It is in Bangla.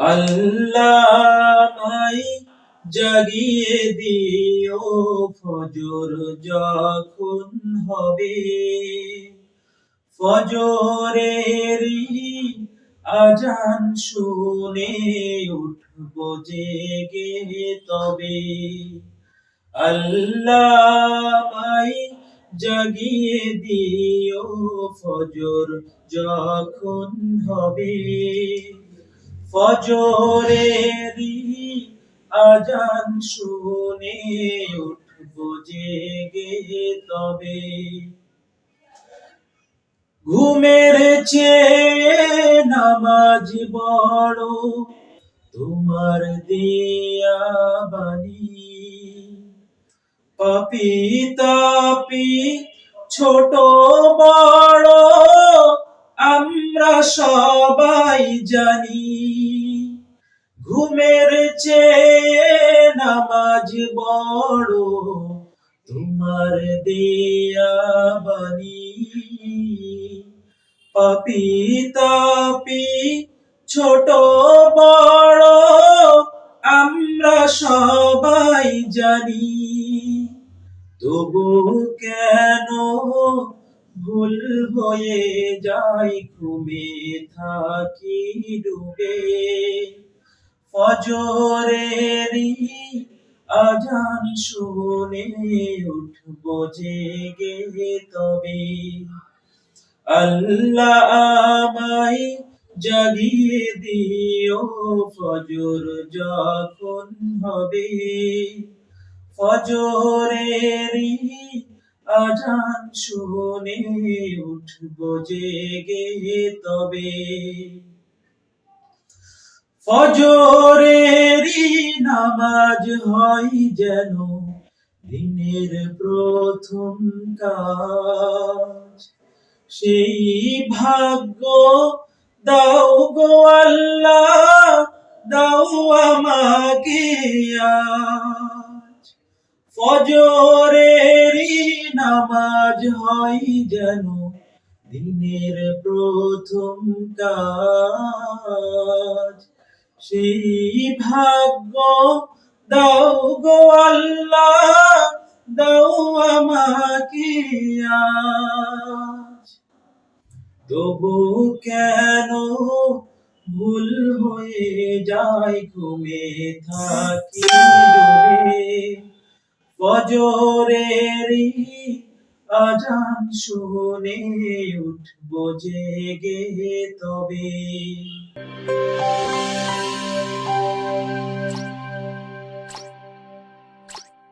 আল্লাহ মাই জাগিয়ে দিও ফজর যখন হবে। ফজরেরই আজান শুনে উঠব জেগে তবে। আল্লাহ মাই জাগিয়ে দিও ফজর যখন হবে। ফজরেরই আজান শুনে উঠব জেগে তবে। ঘুমের চেয়ে নামাজ বড় তোমার দিয়া বাণী। পাপি তাপি ছোট বড়, আমরা সবাই জানি ঘুমের চেয়ে নামাজ বড় তোমার দেয়া বাণী। পাপি তাপি, ছোট বড়, আমরা সবাই জানি। তবু কেন ভুল হয়ে যাই ঘুমে থাকি ডুবে? ফজরেরই আজান শুনে উঠব জেগে তবে। আল্লাহ আমায় জাগিয়ে দিও ফজর যখন হবে। ফজরেরই আজান শুনে উঠব জেগে তবে। ফজরেরই নামাজ হয় যেন দিনের প্রথম কাজ। সেই ভাগ্য দাও গো আল্লাহ, দাও আমাকে আজ। ফজরেরই নামাজ হয় যেন দিনের প্রথম কাজ। সেই ভাগ্য দাও গো আল্লাহ, দাও আমাকে তবু কেন ভুল হয়ে যায় ঘুমে থাকি ফজরেরই আজান শুনে উঠব জেগে তবে।